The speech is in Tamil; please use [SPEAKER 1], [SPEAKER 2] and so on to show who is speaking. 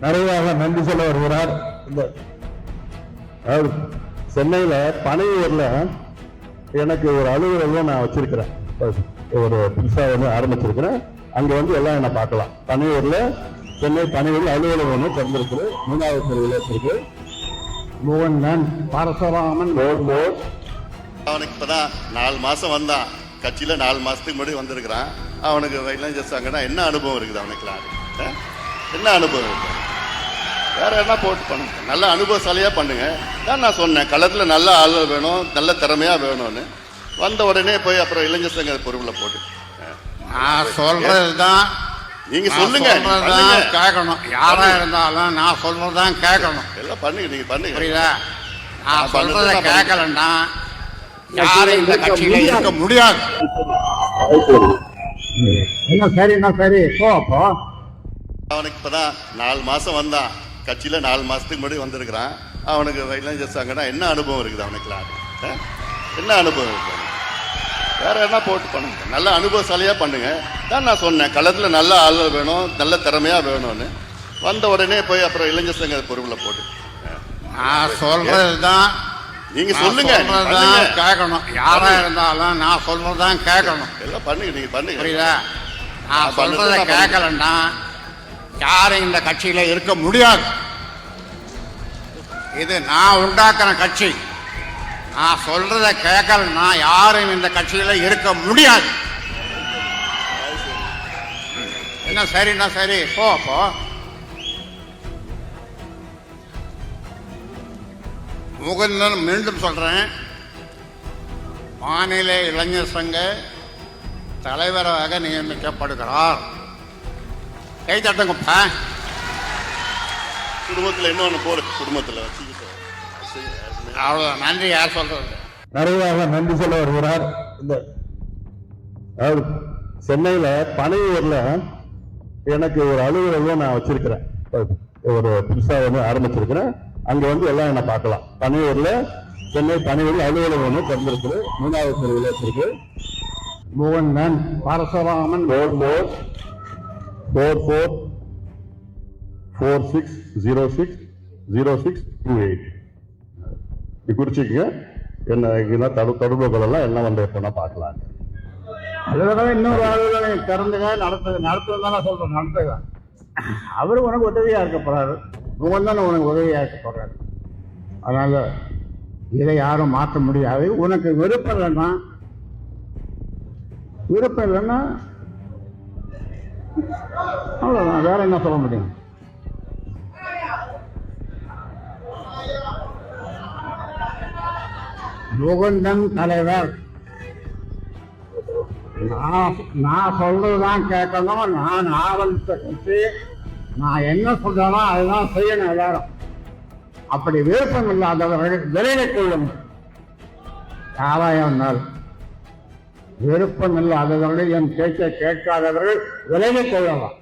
[SPEAKER 1] நிறைவாக நன்றி சொல்ல வருகிறார் இந்த அவர் சென்னையில எனக்கு ஒரு அலுவலகம் நான் வச்சிருக்கிறேன். ஒரு புதுசாக வந்து ஆரம்பிச்சிருக்கிறேன். அங்கே வந்து எல்லாம் என்ன பார்க்கலாம். பனையூரில் சென்னை பனையூரில் அலுவலகம் ஒன்று திறந்திருக்கு மூணாவது தெருவில் இருக்கு. மோகன்தான் பரசுராமன். ரோட்
[SPEAKER 2] அவனுக்கு இப்பதான் நாலு மாதம் வந்தான். கட்சியில் நாலு மாதத்துக்கு முன்னாடி வந்திருக்கிறான். அவனுக்கு இளைஞர் சங்கன்னா என்ன அனுபவம் இருக்குது அவனுக்குலாம் ஆ? என்ன அனுபவம் இருக்குது? வேற என்ன போட்டு பண்ணுங்க? நல்ல அனுபவசாலியா பண்ணுங்க. தான் நான் சொன்னேன் களத்துல நல்ல ஆள் வேணும் நல்ல திறமையா வேணும்னு. வந்த உடனே போய் அப்புறம் இளைஞர் சங்க பொறுப்புல போட்டு. ஆ.
[SPEAKER 3] நான் சொல்றதுதான்
[SPEAKER 2] நீங்க
[SPEAKER 3] நான்
[SPEAKER 2] சொல்லுங்க.
[SPEAKER 3] கேட்கணும். யாரா இருந்தாலும் நான் சொல்றதுதான் கேட்கணும்.
[SPEAKER 2] எல்லாம் பண்ணுங்க நீங்க பண்ணுங்க.
[SPEAKER 3] புரியுதா? நான் சொல்றத கேட்கலன்னா யாரும் இந்த கட்சியில இருக்க முடியாது.
[SPEAKER 1] என்ன சரி என்ன சரி? போ அப்போ
[SPEAKER 2] அவனுக்கு இப்பதான் நாலு மாசம் வந்தான். கட்சியில நாலு மாசத்துக்கு முன்னாடி வந்திருக்கிறான். அவனுக்கு இளைஞர் சங்கன்னா என்ன அனுபவம் இருக்குது அவனுக்குலாம்? என்ன அனுபவம் இருக்கு அவனுக்கு? வேற என்ன போட்டு பண்ணுங்க? நல்ல அனுபவசாலியா பண்ணுங்க. தான் நான் சொன்னேன் களத்துல நல்ல ஆள் வேணும் நல்ல திறமையா வேணும்னு. வந்த உடனே போய் அப்புறம் இளைஞர் சங்க பொறுப்புல போட்டு.
[SPEAKER 3] நான்
[SPEAKER 2] நீங்க
[SPEAKER 3] நான்
[SPEAKER 2] சொல்லுங்க நீங்க பண்ணுங்க.
[SPEAKER 3] கேட்கணும். யாரா இருந்தாலும் நான் சொல்றதுதான் கேட்கணும்.
[SPEAKER 2] எல்லாம் பண்ணுங்க நீங்க பண்ணுங்க.
[SPEAKER 3] புரியுதா? நான் சொல்றத. கேட்கலன்னா யாரும் இந்த கட்சியில் இருக்க முடியாது. இது நான் உண்டாக்குற கட்சி. நான் சொல்றத கேட்கலன்னா யாரும் இந்த கட்சியில் இருக்க முடியாது. என்ன சரிண்ணா சரி? போ அப்போ முகுந்தன் மீண்டும் சொல்றேன். மாநில இளைஞர் சங்க தலைவராக நியமிக்கப்படுகிறார். கை தட்டுங்கப்பா
[SPEAKER 2] குடும்பத்துல இன்னொன்னு போடு குடும்பத்துல. வச்சுக்கிட்டு
[SPEAKER 3] அவ்வளோ நன்றி யார் சொல்றது?
[SPEAKER 1] நிறைவாக நன்றி சொல்ல வருகிறார். இந்த அவர் சென்னையில பனையூர்ல எனக்கு ஒரு அலுவலகம் நான் வச்சிருக்கிறேன். ஒரு புதுசா வந்து ஆரம்பிச்சிருக்கிறேன். அங்க வந்து எல்லாம் என்ன பார்க்கலாம். பனையூர்ல சென்னை பனையூர்ல அலுவலகம் ஒன்று திறந்திருக்கு. மூணாவது தெருவில் இருக்கு மோகன்தான் Parasuraman road four four four four six zero six zero six two eight இது குறிச்சிக்கங்க. என்ன தடு தொடர்புகளெல்லாம் என்ன வந்து எப்போனா பார்க்கலாம்.
[SPEAKER 4] அலுவலகம் இன்னொரு அலுவலகம் திறந்துங்க நடத்து நடத்துன்னு தானே சொல்றோம் நடத்துங்க. அவர் உனக்கு உதவியாக இருக்க போறாரு. உங்க தானே உனக்கு உதவியா இருக்க அதனால் இதை யாரும் மாற்ற முடியாது. உனக்கு விருப்பம் இல்லைன்னா விருப்பம் இல்லைன்னா அவ்வளோதான் வேற என்ன சொல்ல முடியும்? முகுந்தன் தலைவர். நான் நான் சொல்றதுதான் கேட்கணும். நான் ஆவலித்த கட்சி நான் என்ன சொல்றேனோ அதுதான் செய்யணும் எல்லாரும். அப்படி விருப்பம் இல்லாதவர்கள் விலகிக் கொள்ளுங்கள் யாராக இருந்தால் விருப்பம் இல்லாதவர்கள் என் பேச்சை கேட்காதவர்கள் விலகிக் கொள்ளலாம்.